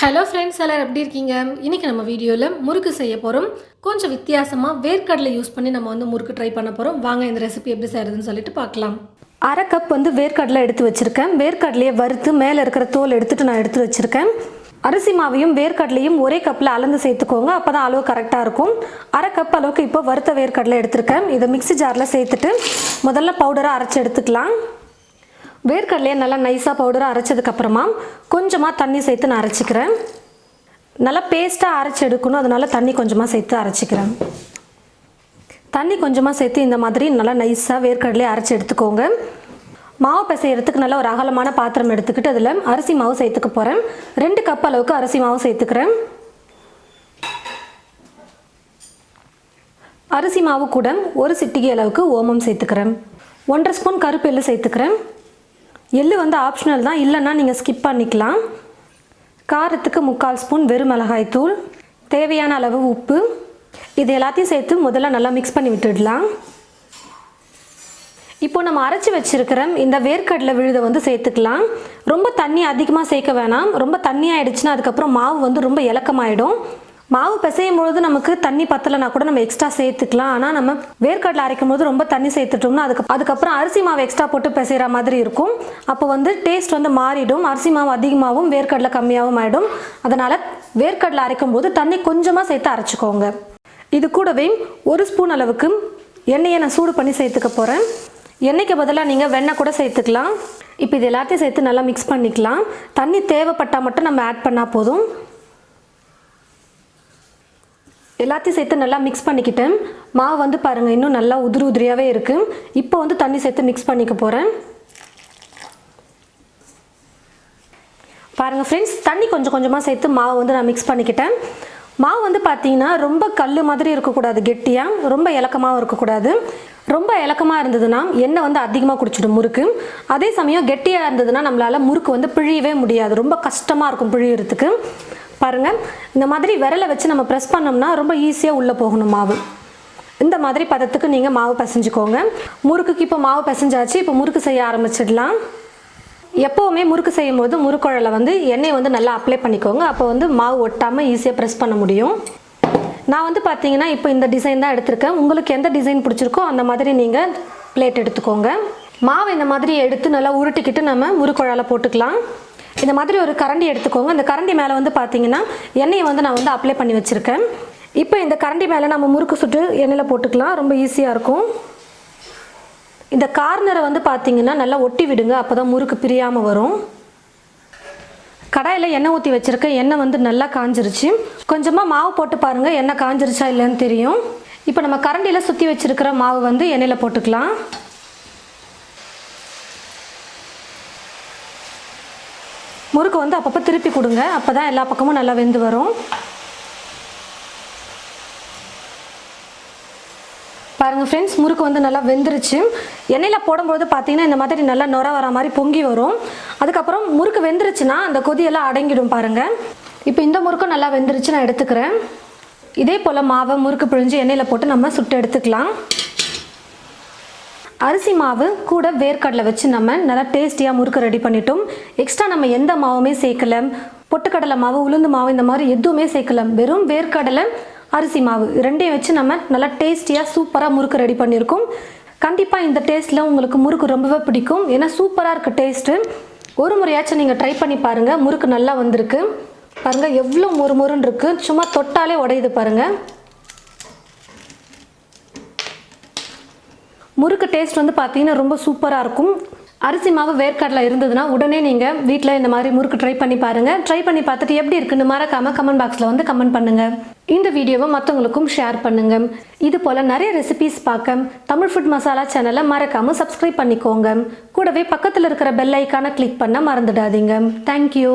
Hello friends எல்லாரும் எப்படி இருக்கீங்க? இன்றைக்கி நம்ம வீடியோவில் முறுக்கு செய்ய போகிறோம் கொஞ்சம் வித்தியாசமாக வேர்க்கடலை யூஸ் பண்ணி நம்ம வந்து முறுக்கு ட்ரை பண்ண போகிறோம் வாங்க இந்த ரெசிபி எப்படி செய்கிறதுன்னு சொல்லிட்டு பார்க்கலாம். அரை கப் வந்து வேர்க்கடலை எடுத்து வச்சுருக்கேன். வேர்க்கடலையை வறுத்து மேலே இருக்கிற தோல் எடுத்துட்டு நான் எடுத்து வச்சுருக்கேன். அரிசி மாவையும் வேர்க்கடலையும் ஒரே கப்பில் அளந்து சேர்த்துக்கோங்க. அப்போ தான் அளவு கரெக்டாக இருக்கும். அரை கப் அளவுக்கு இப்போ வறுத்த வேர்க்கடலை எடுத்திருக்கேன். இதை மிக்ஸி ஜாரில் சேர்த்துட்டு முதல்ல பவுடராக அரைச்சி எடுத்துக்கலாம். வேர்க்கடலையை நல்லா நைஸாக பவுடராக அரைச்சதுக்கப்புறமா கொஞ்சமாக தண்ணி சேர்த்து நான் அரைச்சிக்கிறேன். நல்லா பேஸ்ட்டாக அரைச்சி எடுக்கணும் அதனால தண்ணி கொஞ்சமாக சேர்த்து அரைச்சிக்கிறேன். தண்ணி கொஞ்சமாக சேர்த்து இந்த மாதிரி நல்லா நைஸாக வேர்க்கடலையை அரைச்சி எடுத்துக்கோங்க. மாவு பிசைகிறதுக்கு நல்ல ஒரு அகலமான பாத்திரம் எடுத்துக்கிட்டு அதில் அரிசி மாவு சேர்த்துக்க போகிறேன் ரெண்டு கப் அளவுக்கு அரிசி மாவு சேர்த்துக்கிறேன். அரிசி மாவு கூட ஒரு சிட்டிகை அளவுக்கு ஓமம் சேர்த்துக்கிறேன். ஒன்றரை ஸ்பூன் கருப்பு எள்ளு சேர்த்துக்கிறேன். எள்ளு வந்து ஆப்ஷனல் தான் இல்லைன்னா நீங்கள் ஸ்கிப் பண்ணிக்கலாம். காரத்துக்கு முக்கால் ஸ்பூன் வெறும் மிளகாய் தூள் தேவையான அளவு உப்பு. இது எல்லாத்தையும் சேர்த்து முதல்ல நல்லா மிக்ஸ் பண்ணி விட்டுடலாம். இப்போ நம்ம அரைச்சி வச்சிருக்கிற இந்த வேர்க்கடலை விழுதை வந்து சேர்த்துக்கலாம். ரொம்ப தண்ணி அதிகமாக சேர்க்க வேணாம். ரொம்ப தண்ணி ஆயிடுச்சுன்னா அதுக்கப்புறம் மாவு வந்து ரொம்ப இலக்கமாயிடும். மாவு பிசையும் பொழுது நமக்கு தண்ணி பத்தலைனா கூட நம்ம எக்ஸ்ட்ரா சேர்த்துக்கலாம். ஆனால் நம்ம வேர்க்கடலை அரைக்கும் போது ரொம்ப தண்ணி சேர்த்துட்டோம்னா அதுக்கு அதுக்கப்புறம் அரிசி மாவு எக்ஸ்ட்ரா போட்டு பிசைகிற மாதிரி இருக்கும். அப்போ வந்து டேஸ்ட் வந்து மாறிடும். அரிசி மாவு அதிகமாகவும் வேர்க்கடலை கம்மியாகவும் ஆகிடும் அதனால் வேர்க்கடலை அரைக்கும் போது தண்ணி கொஞ்சமாக சேர்த்து அரைச்சிக்கோங்க. இது கூடவே ஒரு ஸ்பூன் அளவுக்கு எண்ணெயை நான் சூடு பண்ணி சேர்த்துக்க போகிறேன் எண்ணெய்க்கு பதிலாக நீங்கள் வெண்ணெய் கூட சேர்த்துக்கலாம். இப்போ இது எல்லாத்தையும் சேர்த்து நல்லா மிக்ஸ் பண்ணிக்கலாம். தண்ணி தேவைப்பட்டால் மட்டும் நம்ம ஆட் பண்ணால் போதும். எல்லாத்தையும் சேர்த்து நல்லா மிக்ஸ் பண்ணிக்கிட்டேன். மாவு வந்து பாருங்கள் இன்னும் நல்லா உதிரி உதிரியாகவே இருக்குது இப்போ வந்து தண்ணி சேர்த்து மிக்ஸ் பண்ணிக்க போகிறேன் பாருங்கள் ஃப்ரெண்ட்ஸ் தண்ணி கொஞ்சம் கொஞ்சமாக சேர்த்து மாவு வந்து நான் மிக்ஸ் பண்ணிக்கிட்டேன். மாவு வந்து பார்த்தீங்கன்னா ரொம்ப கல் மாதிரி இருக்கக்கூடாது கெட்டியாக ரொம்ப இலக்கமாகவும் இருக்கக்கூடாது. ரொம்ப இலக்கமாக இருந்ததுன்னா எண்ணெய் வந்து அதிகமாக குடிச்சிடும் முறுக்கு. அதே சமயம் கெட்டியாக இருந்ததுன்னா நம்மளால் முறுக்கு வந்து பிழியவே முடியாது. ரொம்ப கஷ்டமாக இருக்கும் பிழியறதுக்கு. பாருங்கள் இந்த மாதிரி விரலை வச்சு நம்ம ப்ரெஸ் பண்ணோம்னா ரொம்ப ஈஸியாக உள்ளே போகணும் மாவு. இந்த மாதிரி பதத்துக்கு நீங்கள் மாவு பிசைஞ்சுக்கோங்க. முறுக்குக்கு இப்போ மாவு பிசைஞ்சாச்சு. இப்போ முறுக்கு செய்ய ஆரம்பிச்சிடலாம். எப்போவுமே முறுக்கு செய்யும் போது முறுக்குழலை வந்து எண்ணெய் வந்து நல்லா அப்ளை பண்ணிக்கோங்க. அப்போ வந்து மாவு ஒட்டாமல் ஈஸியாக ப்ரெஸ் பண்ண முடியும். நான் வந்து பார்த்தீங்கன்னா இப்போ இந்த டிசைன் தான் எடுத்திருக்கேன். உங்களுக்கு எந்த டிசைன் பிடிச்சிருக்கோ அந்த மாதிரி நீங்கள் பிளேட் எடுத்துக்கோங்க. மாவு இந்த மாதிரி எடுத்து நல்லா உருட்டிக்கிட்டு நம்ம முறுக்குழலை போட்டுக்கலாம். இந்த மாதிரி ஒரு கரண்டி எடுத்துக்கோங்க. இந்த கரண்டி மேலே வந்து பார்த்தீங்கன்னா எண்ணெயை வந்து நான் வந்து அப்ளை பண்ணி வச்சுருக்கேன். இப்போ இந்த கரண்டி மேலே நம்ம முறுக்கு சுட்டு எண்ணெயில் போட்டுக்கலாம். ரொம்ப ஈஸியாக இருக்கும். இந்த கார்னரை வந்து பார்த்தீங்கன்னா நல்லா ஒட்டி விடுங்க. அப்போ தான் முறுக்கு பிரியாமல் வரும். கடாயில் எண்ணெய் ஊற்றி வச்சுருக்கேன் எண்ணெய் வந்து நல்லா காஞ்சிருச்சு. கொஞ்சமாக மாவு போட்டு பாருங்கள் எண்ணெய் காஞ்சிருச்சா இல்லைன்னு தெரியும். இப்போ நம்ம கரண்டியில் சுற்றி வச்சுருக்கிற மாவு வந்து எண்ணெயில் போட்டுக்கலாம். முறுக்கு வந்து அப்பப்போ திருப்பி கொடுங்க. அப்போ தான் எல்லா பக்கமும் நல்லா வெந்து வரும். பாருங்கள் ஃப்ரெண்ட்ஸ் முறுக்கு வந்து நல்லா வெந்துருச்சு. எண்ணெயில் போடும்போது பார்த்தீங்கன்னா இந்த மாதிரி நல்லா நுர வர மாதிரி பொங்கி வரும். அதுக்கப்புறம் முறுக்கு வெந்துருச்சுன்னா அந்த கொதியெல்லாம் அடங்கிடும் பாருங்கள் இப்போ இந்த முறுக்கும் நல்லா வெந்துருச்சு நான் எடுத்துக்கிறேன். இதே போல் மாவை முறுக்கு பிழிஞ்சு எண்ணெயில் போட்டு நம்ம சுட்டு எடுத்துக்கலாம். அரிசி மாவு கூட வேர்க்கடலை வச்சு நம்ம நல்லா டேஸ்டியாக முறுக்கு ரெடி பண்ணிட்டோம். எக்ஸ்ட்ரா நம்ம எந்த மாவுமே சேர்க்கல. பொட்டுக்கடலை மாவு உளுந்து மாவு இந்த மாதிரி எதுவுமே சேர்க்கல. வெறும் வேர்க்கடலை அரிசி மாவு ரெண்டையும் வச்சு நம்ம நல்லா டேஸ்டியாக சூப்பராக முறுக்கு ரெடி பண்ணியிருக்கோம். கண்டிப்பாக இந்த டேஸ்ட்டில் உங்களுக்கு முறுக்கு ரொம்பவே பிடிக்கும். ஏன்னா சூப்பராக இருக்க டேஸ்ட்டு ஒரு முறையாச்சும் நீங்கள் ட்ரை பண்ணி பாருங்கள் முறுக்கு நல்லா வந்திருக்கு. பாருங்கள் எவ்வளோ மொறு மொறுன்னு இருக்குது சும்மா தொட்டாலே உடையுது பாருங்கள் முறுக்கு டேஸ்ட் வந்து பார்த்தீங்கன்னா ரொம்ப சூப்பராக இருக்கும். அரிசி மாவு வேர்க்கடலை இருந்ததுன்னா உடனே நீங்கள் வீட்டில் இந்த மாதிரி முறுக்கு ட்ரை பண்ணி பாருங்கள் ட்ரை பண்ணி பார்த்துட்டு எப்படி இருக்குன்னு மறக்காமல் கமெண்ட் பாக்ஸில் வந்து கமெண்ட் பண்ணுங்கள் இந்த வீடியோவை மற்றவங்களுக்கும் ஷேர் பண்ணுங்கள் இது போல் நிறைய ரெசிபிஸ் பார்க்க தமிழ் ஃபுட் மசாலா சேனலை மறக்காமல் சப்ஸ்கிரைப் பண்ணிக்கோங்க. கூடவே பக்கத்தில் இருக்கிற பெல் ஐக்கானை கிளிக் பண்ண மறந்துடாதீங்க. தேங்க்யூ